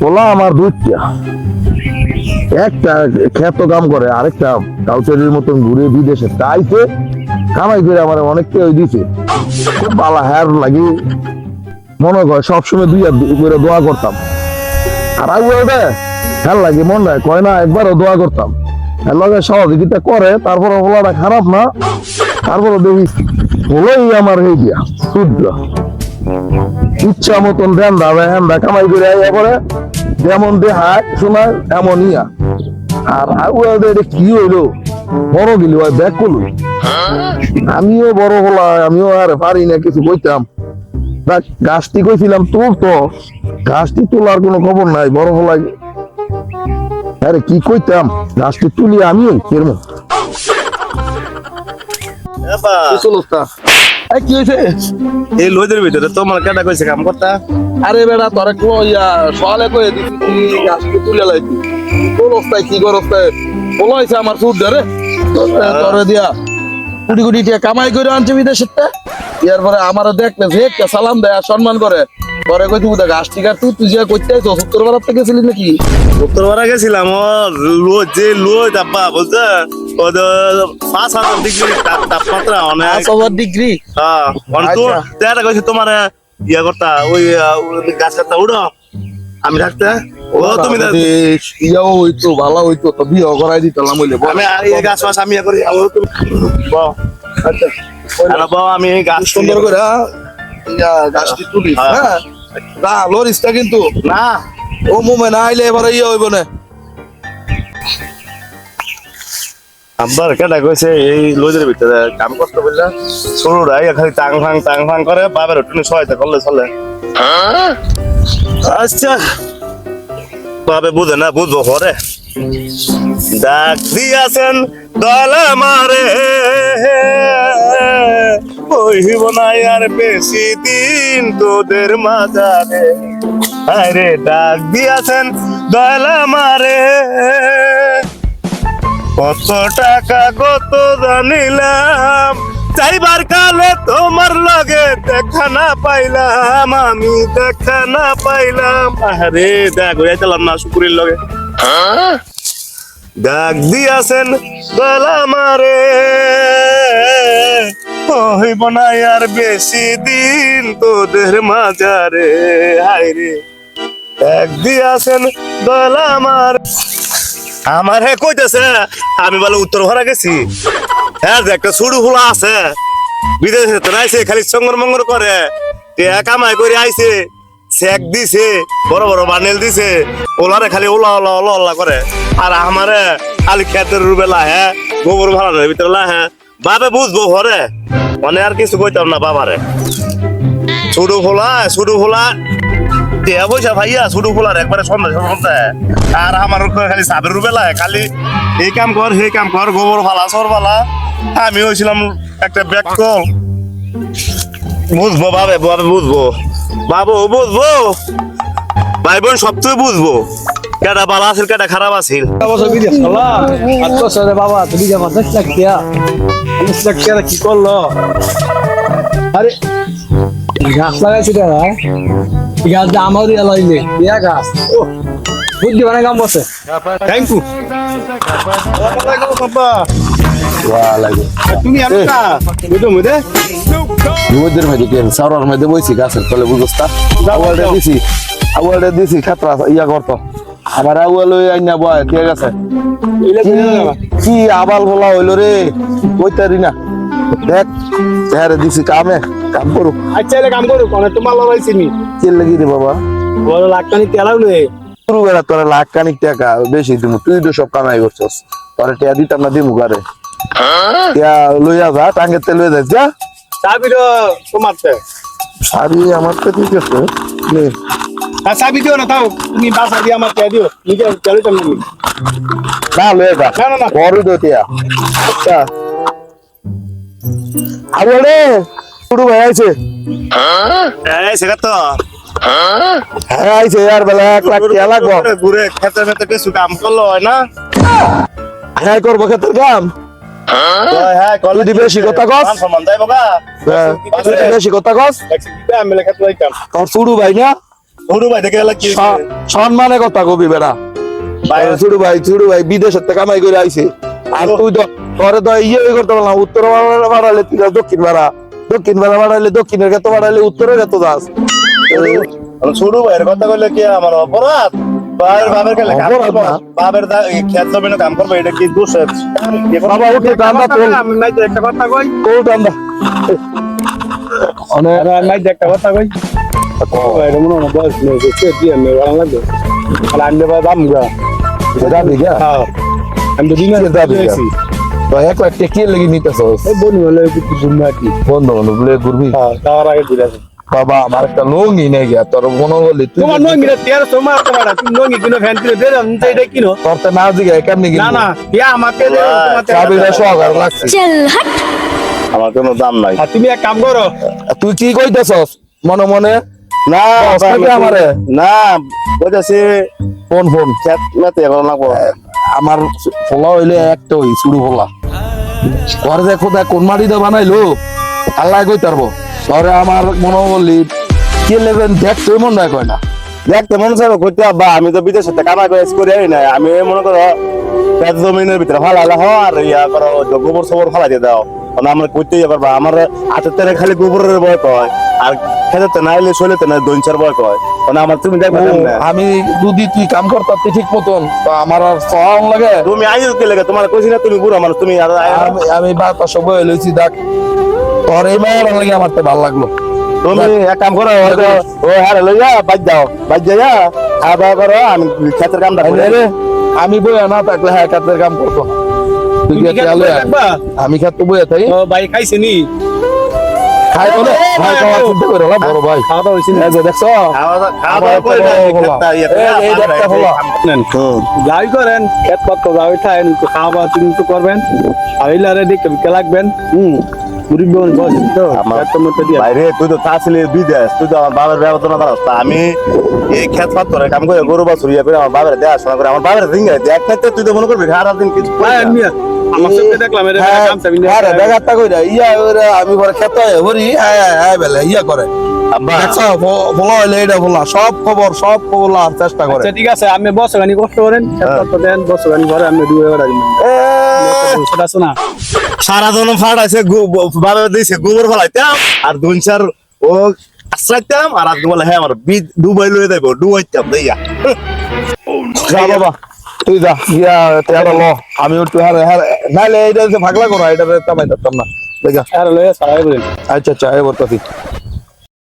পোলা আমার দুইটা। একটা খ্যাত কাম করে, আরেকটা কাউচারির মতন ঘুরে বিদেশে তাইতে কামাই করে আমার অনেকটা ওই দিছে। খুব হ্যার লাগি। মনে করে সবসময় দুই করে দোয়া করতাম। আর আগে ওটা হ্যার লাগে, মন নাই। কয় না, একবারও দোয়া করতাম। এর লগে সহযোগিতা করে তারপরে পোলাটা খারাপ না। তারপরে দেখি হলোই আমার হয়ে গিয়া শুদ্ধ ইচ্ছা মতন দেন দাবে হ্যান কামাই করে আইয়া পরে যেমন দেহায় শোনায় এমন ইয়া আর আগুয়াদের কি হইল? বড় গেলি ওই ব্যাগ করল আমিও বড় হলাম আমিও আর পারি না কিছু কইতাম। গাছটি কইছিলাম তোর তো গাছটি তোলার কোনো খবর নাই বড় হলাই। আরে কি কইতাম? গাছটি তুলি আমিও কেরম? এবা, কি হয়েছে এই লোদের ভিতরে তোমার কেটা কইছে কাম করতা? আরে বেড়া তোরে ইয়া সকালে কয়ে দিছি তুই গাছটি তুলে লাইতি কোন অবস্থায় কি কর অবস্থায়? বলো হয়েছে আমার সুদ ধরে। তোরে দিয়া কোটি কামাই করে আনছে বিদেশের ইয়ার পরে আমারও দেখলে যে সালাম দেয় সম্মান করে। পরে কই তুই গাছ টিকা তুই তুই যা করতে আইছো সত্তর বেলার থেকে গেছিলি নাকি? উত্তরপাড়া গেছিলাম ও লোদ যে লোদ আব্বা বুঝছে ও পাঁচ হাজার ডিগ্রি তাপ- তাপমাত্রা অনেক। পাঁচ হাজার ডিগ্রি হ্যাঁ অন্তু আচ্ছা। তেরা কইছে তোমার ইয়া করতা ওই গাছ কাটতা উড়ো। আমি থাকতে ও তুমি ইয়াও হইতো ভালো হইতো তো বিয়ে করাই দিতাম হইলে আমি এই গাছ মাছ আমি ইয়া করি তুমি আচ্ছা। আমি গাছ সুন্দর করে হ্যাঁ? ইয়া গাছটি তুলি। হ্যাঁ। হ্যাঁ। না লরিসটা কিন্তু। না। ও মুমে না আইলে এবার ইয়ে হইব না। আব্বার কেটা কইছে এই লোদের ভিতরে কাম করতে বললা শুরু রাই খালি টাং ফাং টাং ফাং করে বাবার উঠুনি সহায়তা করলে চলে। আচ্ছা। বাবে বুঝে না বুঝব পরে। ডাক দিয়াছেন দলা মারে কহিব না আর বেশি দিন তোদের মাঝারে। আরে ডাক দিয়াছেন দলা মারে কত টাকা কত জানিলাম, চাইবার কালে তোমার লগে দেখা না পাইলাম, আমি দেখা না পাইলাম। আরে দেখ হইয়াছিলাম না শুকুরের লগে। ডাক দিয়াছেন গলা মারে হইব না আর বেশি দিন তোদের মাঝারে হাইরে ডাক দিয়াছেন গলা মার আমার হে কইতেছে, আমি বলে উত্তর ভরা গেছি। হ্যাঁ একটা সুড়ু ফুলা আছে। বিদেশে তো আইছে খালি সঙ্গর মঙ্গর করে। কামাই করে আইছে চেক দিছে, বড় বড় বানেল দিছে, ওলারে খালি ওলা ওলা ওলা ওলা করে। আর আমারে খালি খেতের রুবে লাহে গোবর ভাড়ার ভিতরে লাহে বাবে বুঝব ঘরে। মানে আর কিছু কইতাম না বাবারে। ছুডু ফোলা ছুডু ফোলা। টিয়া পয়সা ভাইয়া ছুডু ফোলার একবারে সন্ধ্যা সন্ধ্যা আর আমার খালি সাবের রুবেলা খালি এই কাম কর সেই কাম কর, গোবর ফালা, সর ফালা। আমি হয়েছিলাম একটা ব্যাগ কল বুঝব বাবে বাবে বুঝব। বাবু বুঝব। ভাই বোন সব তুই বুঝব। কেটা ভালো আছিল কেটা খারাপ আছিল। বাবা তুমি লাখ টাকা টাকা কি করল আরে গাছ লাগাইছি দাদা গাছ আমারই লাইলে ইয়া গাছ বুদ্ধি বানাই কাম বসে থ্যাংক ইউ তুমি রোদের মধ্যে কেন সাউরার মধ্যে বইছি গাছের তলে বুঝস্তা আওয়ালটা দিছি আওয়ালটা দিছি খাতরা ইয়া করতো আমার আওয়াল ওই আইনা বয় ঠিক আছে? কি আবাল বলা হইল রে? কইতারি না। দেখ হ্যাঁ দিছি কামে কাম করু। আচ্ছা এলে কাম করো কোন তোমার লাগাইছি নি। কে লাগি রে বাবা। বড় লাখ টানি তেলাও নেই শুরু বেড়া তোরা লাখ কানিক টাকা বেশি দিমু তুই তো সব কামাই করছস। তোরা টিয়া দিতাম না দিমু গারে টিয়া লইয়া যা টাঙ্গের তেল লইয়া যা যা। চাবি তো তোমার শাড়ি আমার তো ঠিক আছে নে। আর চাবি দিও না তাও। তুমি বাসা দিয়ে আমার কে দিও। নিজে চলে চলে না লয়ে যা। না, না, না। বড় দতিয়া আচ্ছা। আরে শুরু হয়ে আছে এই সেটা তো। হ্যাঁ আইছে ইয়ার বেলা এক লাখ টাকা লাগবো। ঘুরে খেতে খেতে কিছু কাম করল হয় না? হ্যাঁ করব ক্ষেত্রের কাম। হ্যাঁ হ্যাঁ তুই দি বেশি কথা কস। মান সম্মান দেয় বাবা হ্যাঁ, বেশি কথা কস। আমি লেখা তো তোর শুরু ভাই না? ছোট ভাই দেখে এলা কি স- কথা কবি বেড়া। ভাই ছোট ভাই ছোট ভাই বিদেশের থেকে কামাই করে আইছে। আর তুই তো তোরে তো ইয়ে করতে পারলাম উত্তর বাড়া- বাড়াইলে তুই দক্ষিণ বাড়া দক্ষিণ বাড়া বাড়াইলে দক্ষিণের ক্ষেত্র বাড়াইলে উত্তরের ক্ষেত্র যাস। ছোট ভাইয়ের কথা কইলে কি আমার অপরাধ? ভাইয়ের বাবার গেলে কাম অপরাধ বাবার খেত জমিনে কাম করব এটা কি দোষ বাবা উঠে টান্দা তোল আমি নাই একটা কথা কই। Bayramın ona bazı mevzusu diyemiyor anladın. Hani anne babam ga. Zabi ga. Ha. Hem de dinle zabi ga. Ba yak lak tekil lagi nita sos. E bonu wala ku kuzumati. Bondo ono bule gurbi. Ha, tawara ke dilas. বাবা আমার একটা লঙ্গি নেই গিয়া তোর মনে হলে তুই তোমার লঙ্গি না তেরো সময় আসতে পারা তুমি লঙ্গি কিনো ফ্যান কিনো দে আমি তো এটা কিনো তোর তো না জিগে কেমনি কিনো না না ইয়া আমাকে দে চাবিটা সহকার লাগছে চল হাট আমার কোনো দাম নাই তুমি এক কাম করো তুই কি কইতেছস মনে মনে না আমারে? না বলতেছি ফোন ফোন। খেত মেতে এখন লাগবো। আমার ফোলা হইলে একটা ওই শুরু ফোলা। ঘরে দেখো দেখ কোন মাটিতে বানাইলো আল্লাহ কই পারব? ধরে আমার মনে বললি কি লেবেন দেখ তুই মন রাখ না। দেখতে মনে চাইব করতে বা আমি তো বিদেশে থেকে কামাই করে করে নাই। আমি মনে করো জমিনের ভিতরে হ আর ইয়া করো গোবর সবর ফালাই দিয়ে দাও। আমার করতে ইয়ে করবা আমার হাতের তেরে খালি গোবরের ভয় কয় আর খেতে না এলে শৈলেতে না দইনচার ভয় কয়। মানে আমার তুমি দেখবে? আমি যদি তুই কাম করতে ঠিক মতন তো আমার আর সহন লাগে। তুমি আইও কে লাগে? তোমার কইছি না তুমি বুড়া মানুষ তুমি আর আমি আমি বাতা সব লইছি দেখ। তোর এই মায়ের লাগে আমার তো ভালো লাগল। তুমি এক কাম করো ও হ্যাঁ লইয়া বাজ যাও বাজ যাইয়া খাওয়া দাওয়া করো আমি খেতের কামটা আমি বইয়া না থাকলে হ্যাঁ কাতের কাম করতো আমি খাত বইয়া থাকি ও ভাই খাইছে নি। যাই করেন খেত পত্র যাই খায় খাওয়া করবেন। লাগবেন। হুম দিয়ে। আমি এই খেত ফাত করে কাম করে গরু বাছুর ইয়ে করে আমার বাবার দেখাশোনা করে আমার বাবার দেখ তুই তো মনে করবি সারা দিন কিছু হ্যাঁ, হ্যাঁ, আমি পরে খেতে হরি, হ্যাঁ, ইয়া করে। হইলে এটা সব খবর সব খবর লওয়ার চেষ্টা করে। আচ্ছা ঠিক আছে গানি কষ্ট করেন দেন আমি আছে না? সারা জন ফাটাইছে বাবা দিয়েছে গোবর ফলাইতাম আর দুনচার ও আশ্রাইতাম আর আজকে বলে হ্যাঁ আমার বীজ ডুবাই লয়ে দেবো ডুবাইতাম দেইয়া। যা বাবা, তুই যা, তেয়াটা ল, আমি একটু হারে হারে নাইলে এটা যে ভাগলা করা এটা কামাই থাকতাম না। দেখা আর লয়ে সারাই বলেন আচ্ছা আচ্ছা এ বলতাছি।